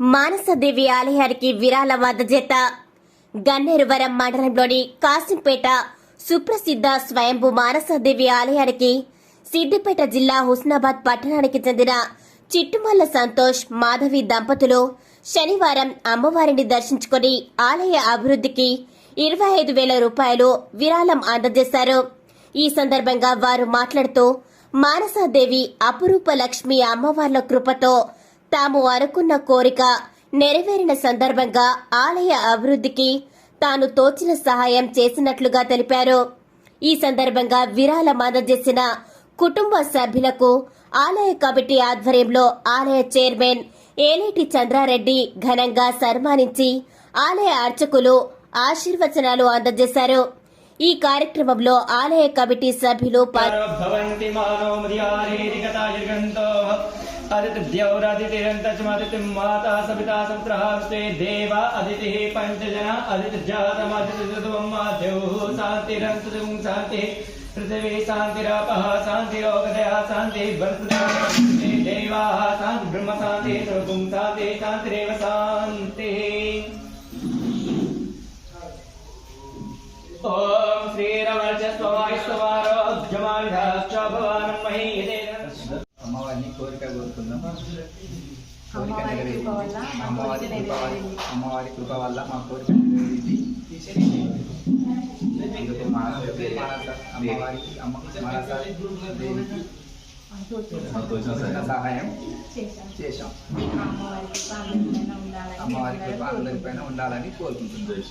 మానసదేవి ఆలయానికి విరాళ అందజేత గన్నేరువరం మండలంలోని కాసింపేట సుప్రసిద్ధ స్వయంభూ మానసదేవి ఆలయానికి సిద్దిపేట జిల్లా హుస్నాబాద్ పట్టణానికి చెందిన చిట్టుమల్ల సంతోష్ మాధవి దంపతులు శనివారం అమ్మవారిని దర్శించుకుని ఆలయ అభివృద్ధికి ఇరవై ఐదు వేల రూపాయలు విరాళం అందజేశారు. ఈ సందర్భంగా వారు మాట్లాడుతూ మానసాదేవి అపురూప లక్ష్మి అమ్మవార్ల కృపతో తాము అనుకున్న కోరిక నెరవేరిన సందర్భంగా ఆలయ అభివృద్ధికి తాను తోచిన సహాయం చేసినట్లుగా తెలిపారు. ఈ సందర్భంగా విరాళం అందజేసిన కుటుంబ సభ్యులకు ఆలయ కమిటీ ఆధ్వర్యంలో ఆలయ చైర్మన్ ఏలేటి చంద్రారెడ్డి ఘనంగా సన్మానించి ఆలయ అర్చకులు ఆశీర్వచనాలు అందజేశారు. ఈ కార్యక్రమంలో ఆలయ కమిటీ సభ్యులు अदितिभ्य रदितिरन्तस्मादितिं माता सविता समुद्रहास्ते देवा अदितिः पञ्चजना अदितिभ्यतमदितितुवं माध्यौः शान्तिरन्तुं शान्तिः पृथिवी शान्तिरापः शान्तिरोगदया शान्तिः वर्तदा देवाः शान्ति ब्रह्मशान्तिः सर्वं शान्तिः शान्तिरेव शान्तिः। ॐ श्रीरवर्चस्ववायुस्तवारोध्यमाविधाश्च भवानं महीयते కోరిక కోరుకుందాం కోరిక అమ్మవారి నెరవేరింది కృప వల్ల మా అమ్మవారి కోరిక కృప వల్ల నెరవేరింది. అమ్మవారి కృప వల్ల మా కోరిక నెరవేరింది అందుకు మానస అమ్మవారికి అమ్మ మానస దేవికి సహాయం చేశాం చేశాం అమ్మవారి కృప అందరిపైన ఉండాలని అమ్మవారి కృప అందరూ అందరిపైన ఉండాలని కోరుకుంటున్నాం